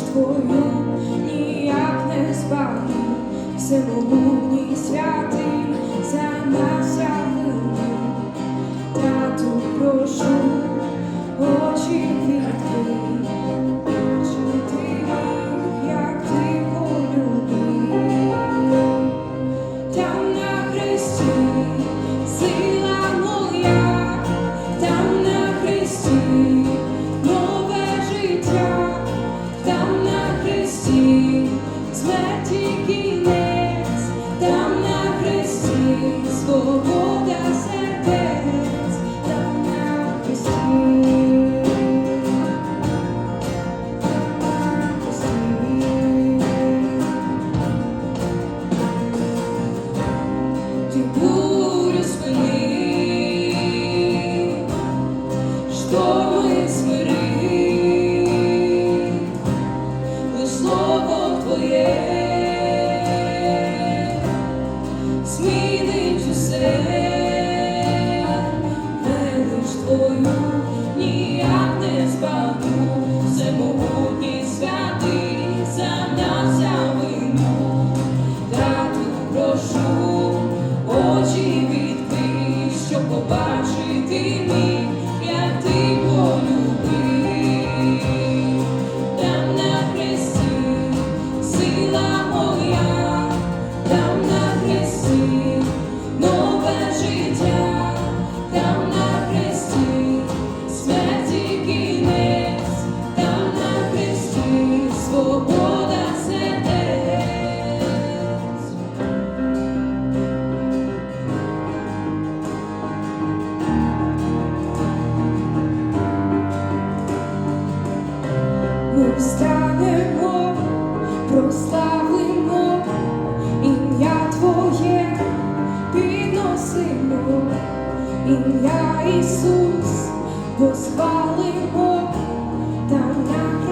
твою ніяк не спати, всемогутній святий зайнявся. Бога сердець. Give me ми прославимо ім'я Твоє. Підносимо, ім'я Ісус, восхвалимо та на